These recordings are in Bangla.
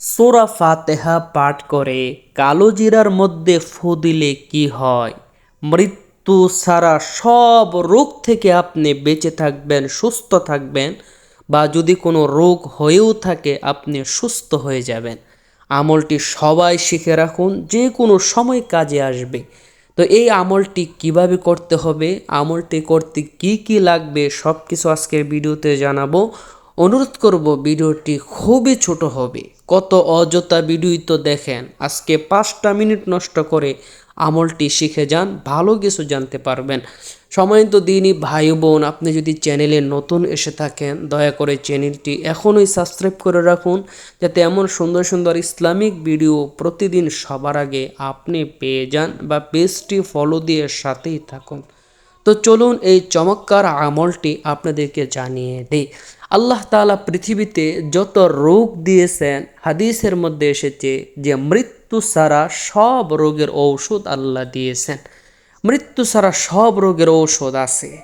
সোরা ফাতেহা পাঠ করে, কালো জিরার মধ্যে ফু দিলে কি হয়? মৃত্যু ছাড়া সব রোগ থেকে আপনি বেঁচে থাকবেন, সুস্থ থাকবেন বা যদি কোনো রোগ হয়েও থাকে, আপনি সুস্থ হয়ে যাবেন। আমলটি সবাই শিখে রাখুন, যে কোনো সময় কাজে আসবে। তো এই আমলটি কীভাবে করতে হবে? আমলটি করতে কি কি লাগবে? সব কিছু আজকের ভিডিওতে জানাব। অনুরোধ করব ভিডিওটি খুবই ছোট হবে। কত অযথা ভিডিওই তো দেখেন, আজকে পাঁচটা মিনিট নষ্ট করে আমলটি শিখে যান, ভালো কিছু জানতে পারবেন। সময় তো দিনই ভাই বোন আপনি যদি চ্যানেলে নতুন এসে থাকেন, দয়া করে চ্যানেলটি এখনই সাবস্ক্রাইব করে রাখুন, যাতে এমন সুন্দর সুন্দর ইসলামিক ভিডিও প্রতিদিন সবার আগে আপনি পেয়ে যান বা পেজটি ফলো দিয়ে সাথেই থাকুন। তো চলুন এই চমৎকার আমলটি আপনাদেরকে জানিয়ে দেই। আল্লাহ তালা পৃথিবীতে যত রোগ দিয়েছেন, হাদিসের মধ্যে এসেছে যে মৃত্যু ছাড়া সব রোগের ঔষধ আল্লাহ দিয়েছেন। মৃত্যু ছাড়া সব রোগের ঔষধ আছে।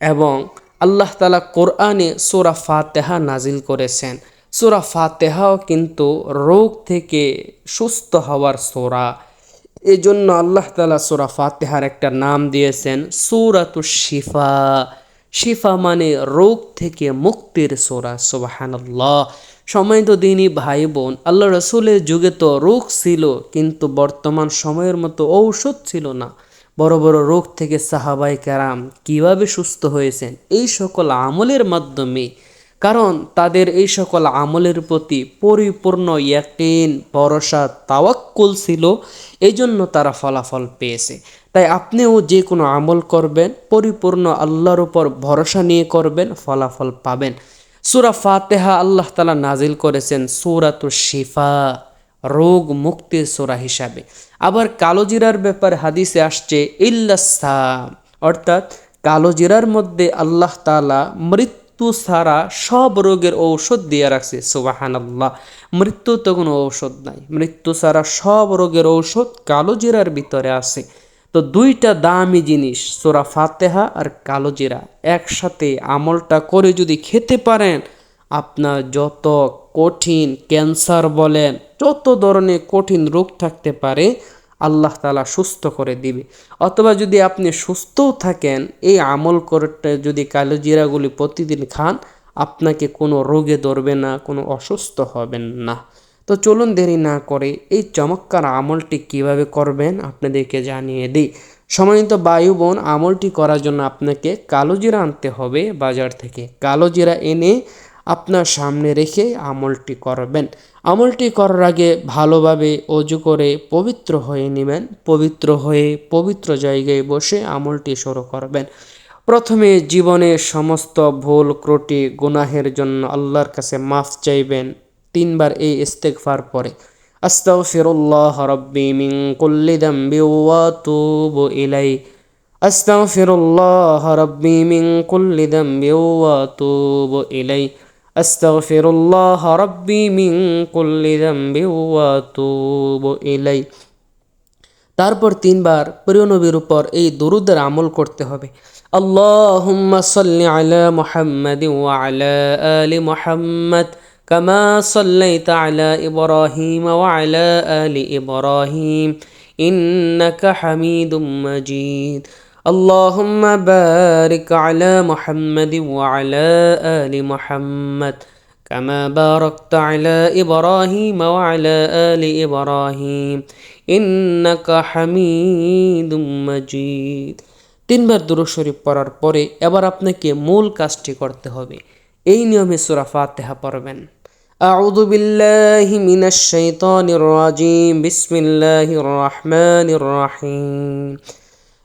এবং আল্লাহ তালা কোরআনে সোরা ফাতেহা নাজিল করেছেন। সোরা ফাতেহাও কিন্তু রোগ থেকে সুস্থ হওয়ার সোরা। এজন্য আল্লাহ তালা সোরা ফাতেহার একটা নাম দিয়েছেন সুরাতু শিফা। শিফা মানে রোগ থেকে মুক্তির সোরা সোবাহান্লাহ সময় তো দিনই ভাই বোন, আল্লাহ রসুলের যুগে তো রোগ ছিল, কিন্তু বর্তমান সময়ের মতো ঔষধ ছিল না। বড় বড় রোগ থেকে সাহাবাই কারাম কীভাবে সুস্থ হয়েছেন? এই সকল আমলের মাধ্যমে কারণ তাদের এই সকল আমলের প্রতি পরিপূর্ণ ইয়াকিন, ভরসা, তাওয়াক্কুল ছিল। এই জন্য তারা ফলাফল পেয়েছে। তাই আপনিও যে কোনো আমল করবেন, পরিপূর্ণ আল্লাহর উপর ভরসা নিয়ে করবেন, ফলাফল পাবেন। সুরা ফাতেহা আল্লাহ তালা নাজিল করেছেন সুরাত শিফা, রোগ মুক্তির সোরা হিসাবে। আবার কালোজিরার ব্যাপারে হাদিসে আসছে ইল্লাসাম অর্থাৎ কালোজিরার মধ্যে আল্লাহ তালা মৃত্যু ছাড়া সব রোগের ঔষধ দিয়ে রাখছে সুবাহান আল্লাহ মৃত্যু তো কোনো ঔষধ নাই। মৃত্যু ছাড়া সব রোগের ঔষধ কালোজিরার ভিতরে আছে। তো দুইটা দামি জিনিস, সোরা ফাতেহা আর কালোজিরা একসাথে আমলটা করে যদি খেতে পারেন, আপনার যত কঠিন ক্যান্সার বলেন, যত ধরনের কঠিন রোগ থাকতে পারে আল্লাহ তালা সুস্থ করে দিবে। অথবা যদি আপনি সুস্থও থাকেন, এই আমল করতে যদি কালো জিরাগুলি প্রতিদিন খান, আপনাকে কোনো রোগে ধরবে না, কোনো অসুস্থ হবেন না। তো চলুন দেরি না করে এই চমৎকার আমলটি কীভাবে করবেন আপনাদেরকে জানিয়ে দিই। সময়ত বায়ু বোন আমলটি করার জন্য আপনাকে কালো জিরা আনতে হবে বাজার থেকে। কালো জিরা এনে আপনার সামনে রেখে আমলটি করবেন। আমলটি করার আগে ভালোভাবে অজু করে পবিত্র হয়ে নেবেন। পবিত্র হয়ে পবিত্র জায়গায় বসে আমলটি শুরু করবেন। প্রথমে জীবনে সমস্ত ভুল ক্রটি গুনাহের জন্য আল্লাহর কাছে মাফ চাইবেন। তিনবার এই ইস্তেকফার পরে, আস্তাগফিরুল্লাহ রব্বি মিন কুল্লি দামবি ওয়া তুবু ইলাই আস্তাগফিরুল্লাহ রব্বি মিন কুল্লি দামবি ওয়া তুবু ইলাই আস্তাগফিরুল্লাহ রব্বি মিন কুল্লি দামবি ওয়া তুবু ইলাই তারপর তিনবার প্রিয় নবীর উপর এই দরুদের আমল করতে হবে আল্লাহুম্মা সাল্লি আলা মুহাম্মাদিন ওয়া আলা আলি মুহাম্মাদ كما صليت على ابراهيم وعلى ال ابراهيم انك حميد مجيد اللهم بارك على محمد وعلى ال محمد كما باركت على ابراهيم وعلى ال ابراهيم انك حميد مجيد তিনবার দুরূদ শরীফ পড়ার পরে এবার আপনাকে মূল কাজটি করতে হবে এই নিয়মে সূরা ফাতিহা পড়বেন أعوذ بالله من الشيطان الرجيم بسم الله الرحمن الرحيم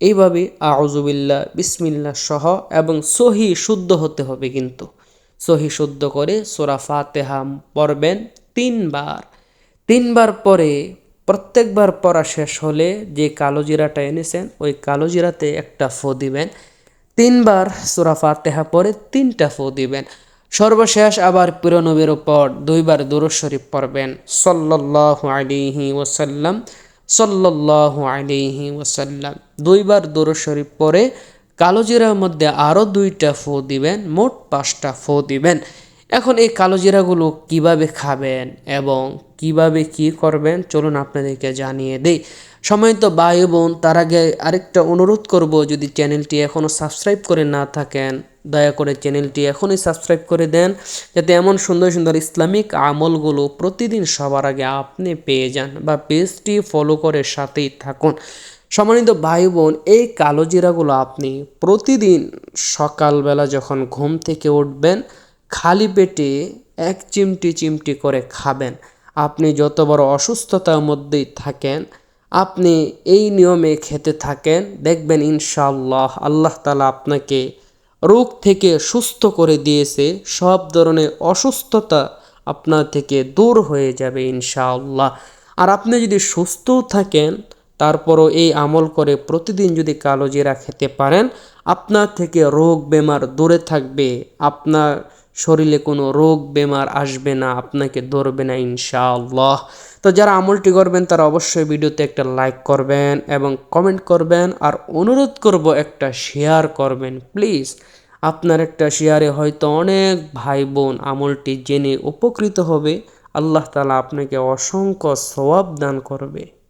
এইভাবে আউজুবিল্লাহ বিসমিল্লাহ সহ এবং সহি শুদ্ধ হতে হবে কিন্তু। সহি শুদ্ধ করে সোরা ফাতেহা পড়বেন তিনবার। তিনবার পরে প্রত্যেকবার পড়া শেষ হলে যে কালো জিরাটা এনেছেন, ওই কালো জিরাতে একটা ফো দিবেন। তিনবার সুরা ফাতেহা পরে তিনটা ফো দিবেন। সর্বশেষ আবার পিরনবীর উপর দুইবার দুরুদ শরীফ পড়বেন। সাল্লাল্লাহু আলাইহি ওয়াসাল্লাম। সাল্লাল্লাহু আলাইহি ওয়াসাল্লাম। দুইবার দুরুদ শরীফ পরে কালোজিরার মধ্যে আরও দুইটা ফো দিবেন, মোট পাঁচটা ফো দিবেন। এখন এই কালোজিরাগুলো কীভাবে খাবেন এবং কীভাবে কি করবেন, চলুন আপনাদেরকে জানিয়ে দেই। সময় তো ভাই বোন, তার আগে আরেকটা অনুরোধ করব, যদি চ্যানেলটি এখনও সাবস্ক্রাইব করে না থাকেন দয়া করে চ্যানেলটি এখনই সাবস্ক্রাইব করে দেন, যাতে এমন সুন্দর সুন্দর ইসলামিক আমলগুলো প্রতিদিন সবার আগে আপনি পেয়ে যান বা পেজটি ফলো করে সাথেই থাকুন। সম্মানিত ভাই বোন এই কালো জিরাগুলো আপনি প্রতিদিন সকালবেলা যখন ঘুম থেকে উঠবেন, খালি পেটে এক চিমটি চিমটি করে খাবেন। আপনি যত বড় অসুস্থতার মধ্যেই থাকেন, আপনি এই নিয়মে খেতে থাকেন, দেখবেন ইনশাআল্লাহ, আল্লাহ তালা আপনাকে রোগ থেকে সুস্থ করে দিয়েছে, সব ধরনের অসুস্থতা আপনার থেকে দূর হয়ে যাবে ইনশাআল্লাহ। আর আপনি যদি সুস্থও থাকেন, তারপরও এই আমল করে প্রতিদিন যদি কালো জিরা খেতে পারেন, আপনার থেকে রোগ বেমার দূরে থাকবে। আপনার শরীরে কোনো রোগ, বেমার আসবে না, আপনাকে ধরবে না ইনশাআল্লাহ। তো যারা আমলটি করবেন, তারা অবশ্যই ভিডিওতে একটা লাইক করবেন এবং কমেন্ট করবেন আর অনুরোধ করব একটা শেয়ার করবেন। প্লিজ, আপনার একটা শেয়ারে হয়তো অনেক ভাই বোন আমলটি জেনে উপকৃত হবে। আল্লাহ তালা আপনাকে অসংখ্য সওয়াব দান করবে।